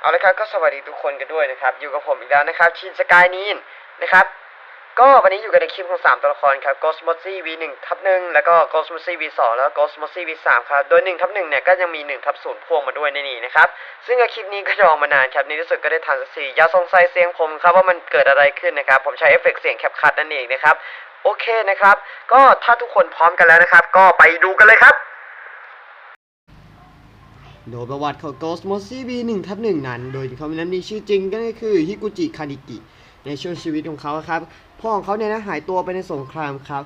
เอาละครับก็สวัสดีทุกคนกันด้วยนะครับ อยู่กับผมอีกแล้วนะครับ ชินสกายนีนนะครับ ก็วันนี้อยู่กันในคลิปของ 3 ตัวละครครับ Ghost m o s y V1 ทับ1แล้วก็ Ghost m o s y V2 แล้วก็ Ghost m o s y V3 ครับ โดย1ทับ1เนี่ยก็ยังมี1ทับ0พ่วงมาด้วยในนี้นะครับ ซึ่งคลิปนี้ก็รองมานานครับในที่สุดก็ได้ทันสักทีอย่าสงสัยเสียงผมครับว่ามันเกิดอะไรขึ้นนะครับ ผมใช้เอฟเฟกต์เสียงแคปคัทนั่นเองนะครับ โอเคนะครับ ก็ถ้าทุกคนพร้อมกันแล้วนะครับ ก็ไปดูกันเลยครับ โดยประวัติของ Ghost m o s y V1 ทับ1นั้น โดยเขานั้นมีชื่อจริงก็คือฮิกุจิคานิกิ ในช่วงชีวิตของเขาครับ พ่อของเขาเนี่ยนะหายตัวไปในสงครามครับ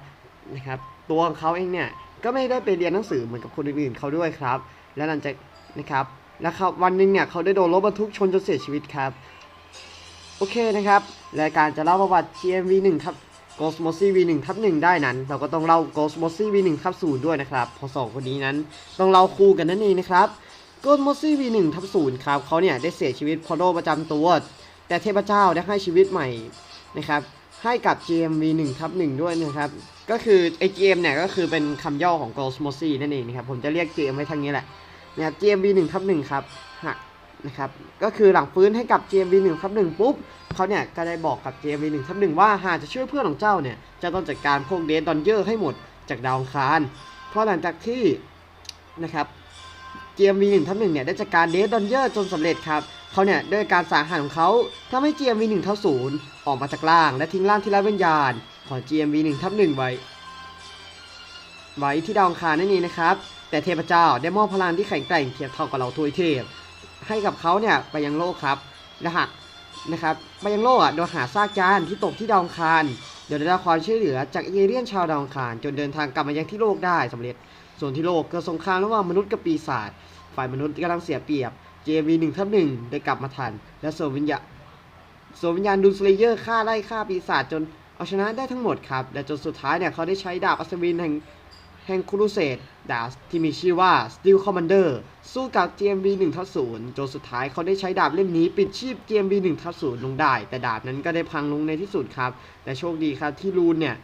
นะครับ ตัวของเขาเองเนี่ยก็ไม่ได้ไปเรียนหนังสือเหมือนกับคนอื่นๆเขาด้วยครับ และหลังจากนะครับแล้วครับวันหนึ่งเนี่ยเขาได้โดนรถบรรทุกชนจนเสียชีวิตครับ โอเคนะครับรายการจะเล่าประวัติ GMV 1ทับ Ghost m o s y V1 ทับ1ได้นั้น เราก็ต้องเล่า Ghost m o s y V1 ทับ0ด้วยนะครับ พอสองคนนี้นั้นต้องเล่าคู่กันนั่นเองนะครับ Ghost m o s y V1 ทับ0ครับเขาเนี่ยได้เสียชีวิตเพราะโรคประจำตัว แต่เทพเจ้าได้ให้ชีวิตใหม่นะครับให้กับ GMV 1 ทับ1ด้วยนะครับ ก็คือไอ GM เนี่ยก็คือเป็นคำย่อของ Ghost m o s y นั่นเองนะครับ ผมจะเรียก GM ไว้ทางนี้แหละนะครับ GMV 1 ทับ1ครับฮะนะครับ ก็คือหลังฟื้นให้กับ GMV 1 ทับ1ปุ๊บเขาเนี่ยก็ได้บอกกับ GMV 1 ทับ1ว่าหากจะช่วยเพื่อนของเจ้าเนี่ย จะต้องจัดการพวกเดดดอนเยอร์ให้หมดจากดาวคารเพราะหลังจากที่นะครับ GMV 1ทับ1เนี่ยได้จัดการเดดดอนเยอร์จนสำเร็จครับเขาเนี่ยด้วยการสาหัสของเขาทำให้ GMV 1ทับ0ออกมาจากล่าง และทิ้งร่างที่ไร้วิญญาณ ของ GMV 1ทับ1ไว้ ไว้ที่ดาวองคารนั่นเองนะครับ แต่เทพเจ้าได้มอบพลังที่แข็งแกร่งเทียบเท่ากับเราทวยเทพ ให้กับเขาเนี่ยไปยังโลกครับนะฮะนะครับไปยังโลกอะโดยหาซากจานที่ตกที่ดาวองคารโดยได้รับความช่วยเหลือจากเอเลี่ยนชาวดาวองคารจนเดินทางกลับมายังที่โลกได้สำเร็จ ส่วนที่โลกเกิดสงครามระหว่างมนุษย์กับปีศาจฝ่ายมนุษย์กำลังเสียเปรียบ JV 1ทับ1ได้กลับมาทัน และส่วนวิญญาส่วนวิญญาณดูสเลเยอร์ฆ่าไล่ฆ่าปีศาจจนเอาชนะได้ทั้งหมดครับ และจนสุดท้ายเนี่ยเขาได้ใช้ดาบอัศวินแห่งแห่งครูเซดดาบที่มีชื่อว่า Steel Commander สู้กับ GMV 1ทับ0จนสุดท้ายเขาได้ใช้ดาบเล่มนี้ปิดชีพ GMV 1ทับ0ลงได้ แต่ดาบนั้นก็ได้พังลงในที่สุดครับ แต่โชคดีครับที่รูนเนี่ย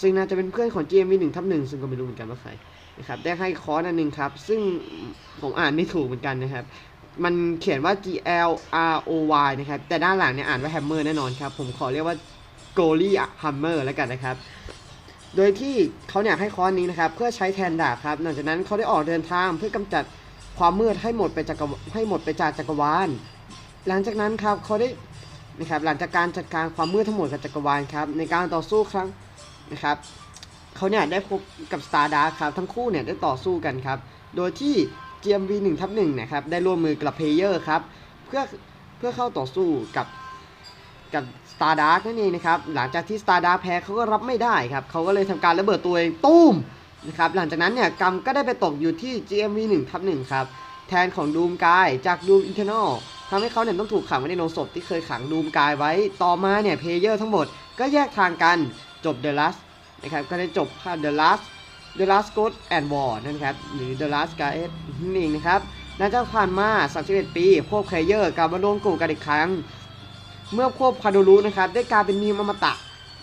ซึ่งน่าจะเป็นเพื่อนของ GMV 1ทับ1ซึ่งก็ไม่รู้เหมือนกันว่าใคร นะครับได้ให้คอร์สอันหนึ่งครับ ซึ่งผมอ่านไม่ถูกเหมือนกันนะครับ มันเขียนว่า G L R O Y นะครับ แต่ด้านหลังเนี่ยอ่านว่า Hammer แน่นอนครับ ผมขอเรียกว่า g o l i Hammer แล้วกันนะครับ โดยที่เขาเนี่ยให้คอร์สนี้นะครับ เพื่อใช้แทนดาบครับ หลังจากนั้นเขาได้ออกเดินทางเพื่อกำจัดความมืดให้หมดไปจากให้หมดไปจากจักรวาล หลังจากนั้นครับเขาได้นะครับหลังจากการจัดการความมืดทั้งหมดกับจักรวาลครับในการต่อสู้ครั้งนะครับ เขาเนี่ยได้พบกับ Stardust ครับทั้งคู่เนี่ยได้ต่อสู้กันครับ โดยที่ GMV 1ทับ1นะครับได้ร่วมมือกับเพเยอร์ครับเพื่อเพื่อเข้าต่อสู้กับกับ Stardust นั่นเองนะครับหลังจากที่ Stardust แพ้เขาก็รับไม่ได้ครับเขาก็เลยทำการระเบิดตัวเองตุ้มนะครับหลังจากนั้นเนี่ยกรรมก็ได้ไปตกอยู่ที่ GMV 1ทับ1ครับแทนของดูมกายจาก Doom Eternal ทำให้เขาเนี่ยต้องถูกขังไว้ในโรงศพที่เคยขังดูมกายไว้ ต่อมาเนี่ยเพเยอร์ทั้งหมดก็แยกทางกันจบ The Last นะครับก็ได้จบภาพ The Last The Last God and War นะครับหรือ The Last Guide นั่นะครับหลังจากผ่านมา31ปี พวกเพลเยอร์กลับมารวมกลุ่มกันอีกครั้ง เมื่อพวกคาโดรุนะครับได้กลายเป็นมีมอมตะ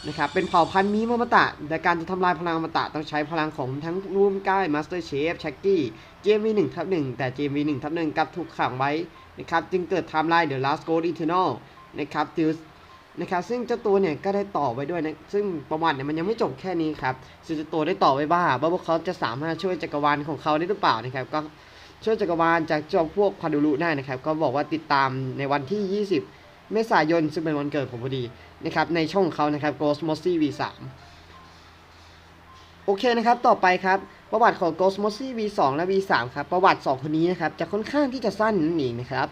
นะครับเป็นเผ่าพันธุ์มีมอมตะ แต่การจะทำลายพลังอมตะต้องใช้พลังของทั้งรูมก้ายมาสเตอร์เชฟชักกี้ GMV 1ทับ1แต่ GMV 1ทับ1กลับถูกขังไว้นะครับจึงเกิดไทม์ไลน์ The Last God Eternal นะครับติว นะครับซึ่งเจ้าตัวเนี่ยก็ได้ต่อไว้ด้วยนะซึ่งประวัติเนี่ยมันยังไม่จบแค่นี้ครับซึ่งเจ้าตัวได้ต่อไว้บ้าว่าพวกเขาจะสามารถช่วยจักรวาลของเขาได้หรือเปล่านะครับก็ช่วยจักรวาลจากจอมพวกพาดูรุได้นะครับ ก็บอกว่าติดตามในวันที่ 20 เมษายนซึ่งเป็นวันเกิดผมพอดีนะครับในช่องของเขานะครับ Ghost m o s y V3 โอเคนะครับต่อไปครับประวัติของ Ghost m o s y V2 และ V3 ครับประวัติ 2 คนนี้นะครับจะค่อนข้างที่จะสั้นนั่นเองนะครับ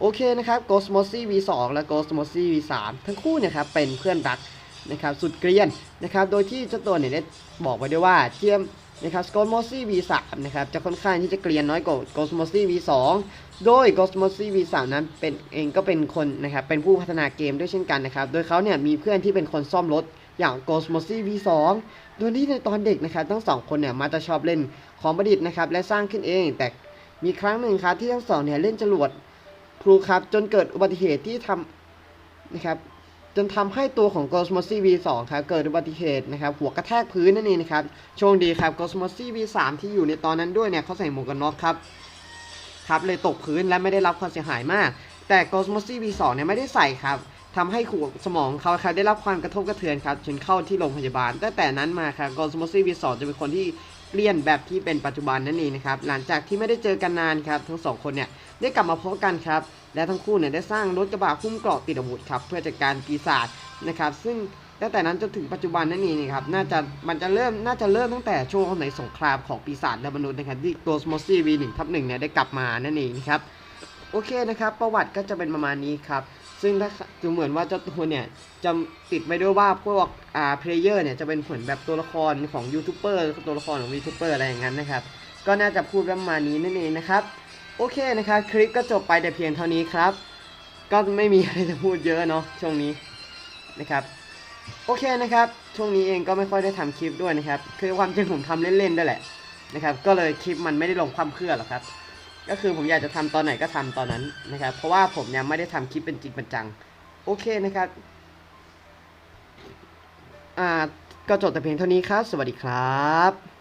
โอเคนะครับ Ghost m o s y V2 และ Ghost m o s y V3 ทั้งคู่เนี่ยครับเป็นเพื่อนรักนะครับสุดเกรียนนะครับโดยที่เจ้าตัวเนี่ยได้บอกไว้ด้วยว่าเจียมนะครับ Ghost m o s y V3 นะครับจะค่อนข้างที่จะเกรียนน้อยกว่า Ghost m o s y V2 โดย Ghost m o s y V3 นั้นเป็นเองก็เป็นคนนะครับเป็นผู้พัฒนาเกมด้วยเช่นกันนะครับโดยเขาเนี่ยมีเพื่อนที่เป็นคนซ่อมรถอย่าง Ghost m o s y V2 โดยที่ในตอนเด็กนะครับทั้งสองคนเนี่ยมาจะชอบเล่นของประดิษฐ์นะครับและสร้างขึ้นเอง แต่มีครั้งหนึ่งครับที่ทั้งสองเนี่ยเล่นจรวด ครูครับ จนเกิดอุบัติเหตุที่ทำนะครับ จนทำให้ตัวของ g o s m o s V2 ครับเกิดอุบัติเหตุนะครับ หัวกระแทกพื้นนั่นเองนะครับโชคดีครับ g o s m o s V3 ที่อยู่ในตอนนั้นด้วยเนี่ยเขาใส่หมวกกันน็อกครับครับเลยตกพื้นและไม่ได้รับความเสียหายมาก แต่ g o s m o s V2 เนี่ยไม่ได้ใส่ครับทำให้ขวสมองเขาครับได้รับความกระทบกระเทือนครับจนเข้าที่โรงพยาบาลตั้งแต่นั้นมาครับ g o s m o s V2 จะเป็นคนที่ เปลี่ยนแบบที่เป็นปัจจุบันนั่นเองนะครับหลังจากที่ไม่ได้เจอกันนานครับทั้งสองคนเนี่ยได้กลับมาพบกันครับและทั้งคู่เนี่ยได้สร้างรถกระบะหุ้มเกราะติดอาวุธครับเพื่อจัดการปีศาจนะครับซึ่งตั้งแต่นั้นจนถึงปัจจุบันนั่นเองนะครับน่าจะมันจะเริ่มน่าจะเริ่มตั้งแต่ช่วงในสงครามของปีศาจและมนุษย์นะครับที่ตัวสมอซี่วีหนึ่งทับหนึ่งเนี่ยได้กลับมานั่นเองนะครับโอเคนะครับ ประวัติก็จะเป็นประมาณนี้ครับ ซึ่งถ้าดูเหมือนว่าเจ้าตัวเนี่ยจะติดไว้ด้วยว่าพวกอ่าเพลเยอร์เนี่ยจะเป็นเหมือนแบบตัวละครของยูทูบเบอร์ตัวละครของยูทูบเบอร์อะไรอย่างนั้นนะครับ ก็น่าจะพูดประมาณนี้นั่นเองนะครับ โอเคนะครับ คลิปก็จบไปแต่เพียงเท่านี้ครับ ก็ไม่มีอะไรจะพูดเยอะเนาะช่วงนี้นะครับโอเคนะครับ ช่วงนี้เองก็ไม่ค่อยได้ทำคลิปด้วยนะครับ คือความจริงผมทำเล่นๆด้แหละนะครับ ก็เลยคลิปมันไม่ได้ลงความเพื่อหรอกครับ ก็คือผมอยากจะทำตอนไหนก็ทำตอนนั้นนะครับ เพราะว่าผมเนี่ยไม่ได้ทำคลิปเป็นจริงเป็นจัง โอเคนะครับ อ่าก็จบแต่เพียงเท่านี้ครับ สวัสดีครับ